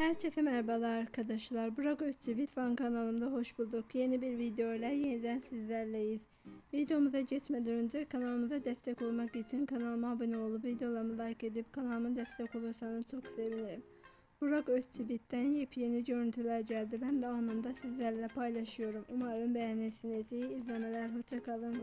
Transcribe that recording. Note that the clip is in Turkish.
Herkese merhabalar arkadaşlar. Burak Özçivit fan kanalımda hoş bulduk. Yeni bir video ile yeniden sizlerleyiz. Videomuza geçmeden önce kanalımıza destek olmak için kanalıma abone olup videolarımı like edip kanalıma destek olursanız çok sevinirim. Burak Özçivit'ten yepyeni görüntüler geldi. Ben de anında sizlerle paylaşıyorum. Umarım beğenirsiniz. İyi izlemeler. Hoşçakalın.